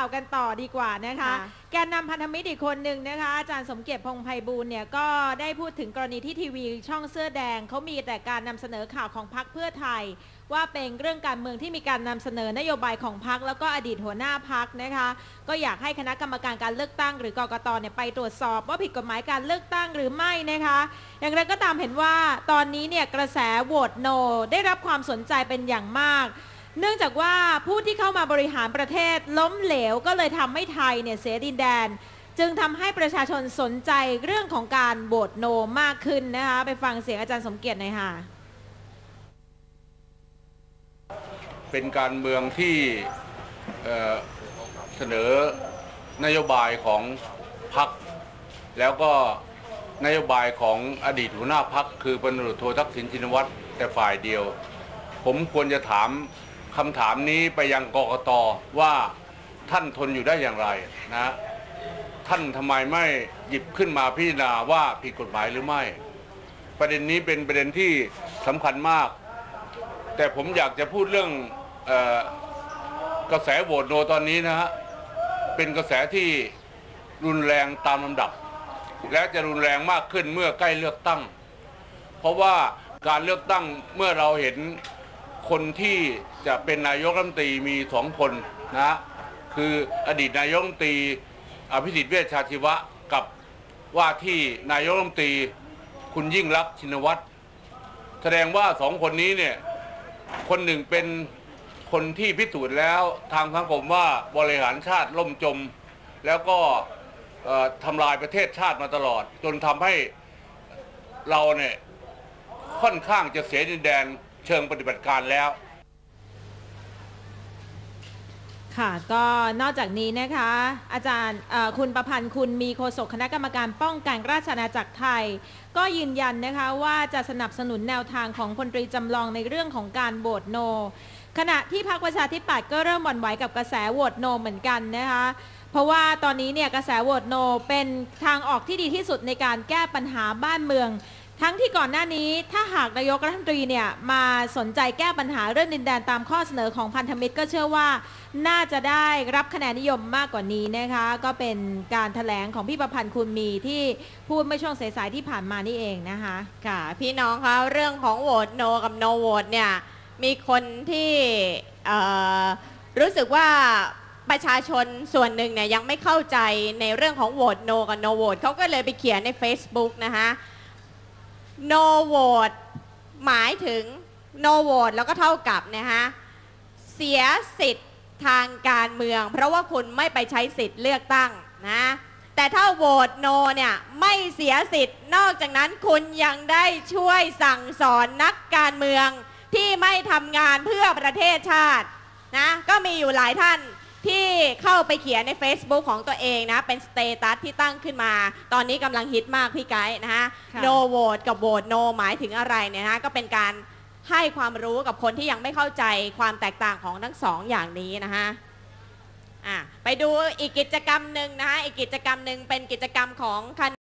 ข่าวกันต่อดีกว่านะคะค่ะแกนนำพันธมิตรอีกคนหนึ่งนะคะ อาจารย์สมเกียรติพงษ์ไพบูลย์เนี่ยก็ได้พูดถึงกรณีที่ทีวีช่องเสื้อแดงเขามีแต่การนำเสนอข่าวของพรรคเพื่อไทย ว่าเป็นเรื่องการเมืองที่มีการนำเสนอนโยบายของพรรคแล้วก็อดีตหัวหน้าพรรคนะคะ ก็อยากให้คณะกรรมการการเลือกตั้ง หรือกกตเนี่ยไปตรวจสอบว่าผิดกฎหมายการเลือกตั้งหรือไม่นะคะ อย่างไรก็ตามเห็นว่าตอนนี้เนี่ยกระแสโหวตโน ได้รับความสนใจเป็นอย่างมาก เนื่องจากว่าผู้ที่เข้ามาบริหารประเทศล้มเหลวก็เลยทำให้ไทยเนี่ยเสียดินแดน จึงทำให้ประชาชนสนใจเรื่องของการโหวตโนมากขึ้นนะคะไปฟังเสียงอาจารย์สมเกียรติหน่อยค่ะ เป็นการเมืองที่เเสนอนโยบายของพรรคแล้วก็นโยบายของอดีตหัวหน้าพรรคคือพลตำรวจโททักษิณชินวัตรแต่ฝ่ายเดียว ผมควรจะถาม คำถามนี้ไปยังกกตว่าท่านทนอยู่ได้อย่างไรนะท่านทำไมไม่หยิบขึ้นมาพิจารณาว่าผิดกฎหมายหรือไม่ ประเด็นนี้เป็นประเด็นที่สำคัญมาก แต่ผมอยากจะพูดเรื่องออกระแสโหวตโนตอนนี้นะฮะเป็นกระแสที่รุนแรงตามลำดับ และจะรุนแรงมากขึ้นเมื่อใกล้เลือกตั้ง เพราะว่าการเลือกตั้งเมื่อเราเห็น คนที่จะเป็นนายกรัฐมนตรีมีสองคนนะคืออดีตนายกรัฐมนตรีอภิสิทธิ์เวชชาชีวะกับว่าที่นายกรัฐมนตรีคุณยิ่งรักชินวัตรแสดงว่าสองคนนี้เนี่ยคนหนึ่งเป็นคนที่พิสูจน์แล้วทางสังคมว่าบริหารชาติล่มจม แล้วก็ทำลายประเทศชาติมาตลอด จนทำให้เราเนี่ยค่อนข้างจะเสียดินแดน ชิงปฏิบัติการแล้ว ค่ะก็นอกจากนี้นะคะ อาจารย์คุณประพันธ์คุณมีโฆษกคณะกรรมการป้องกันราชอาณาจักรไทย ก็ยืนยันนะคะว่าจะสนับสนุนแนวทางของพลตรีจำลองในเรื่องของการโหวตโน ขณะที่พรรคประชาธิปัตย์ก็เริ่มหวั่นไหวกับกระแสโหวตโนเหมือนกันนะคะเพราะว่าตอนนี้เนี่ยกระแสโหวตโนเป็นทางออกที่ดีที่สุดในการแก้ปัญหาบ้านเมือง ทั้งที่ก่อนหน้านี้ถ้าหากนายกรัฐมนตรีเนี่ยมาสนใจแก้ปัญหาเรื่องดินแดนตามข้อเสนอของพันธมิตรก็เชื่อว่า น่าจะได้รับคะแนนนิยมมากกว่านี้นะคะ ก็เป็นการถแถลงของพี่ประพันธ์คุณมีที่พูดเมื่อช่วงสายๆที่ผ่านมานี่เองนะคะค่ะ พี่น้องคะเรื่องของโหวตโนกับโนโหวตเนี่ยมีคนที่รู้สึกว่าประชาชนส่วนหนึ่งเนี่ยยังไม่เข้าใจในเรื่องของโหวตโนกับโนโหวตเขาก็เลยไปเขียนใน Facebook นะคะ โนโหวตหมายถึงโนโหวตแล้วก็เท่ากับนะคะเสียสิทธิ์ทางการเมือง เพราะว่าคุณไม่ไปใช้สิทธิ์เลือกตั้งนะแต่ถ้าโหวตโนเนี่ยไม่เสียสิทธิ์ นอกจากนั้นคุณยังได้ช่วยสั่งสอนนักการเมืองที่ไม่ทำงานเพื่อประเทศชาตินะก็มีอยู่หลายท่าน ที่เข้าไปเขียนใน Facebook ของตัวเองนะ เป็นสเตตัสที่ตั้งขึ้นมา ตอนนี้กำลังฮิตมากพี่ไกด์นะฮะ ค่ะโนโหวตกับโหวตโนหมายถึงอะไรเนี่ยนะก็เป็นการให้ความรู้กับคนที่ยังไม่เข้าใจความแตกต่างของทั้งสองอย่างนี้นะฮะ อะไปดูอีกกิจกรรมหนึ่งนะฮะ อีกกิจกรรมหนึ่งเป็นกิจกรรมของคณะ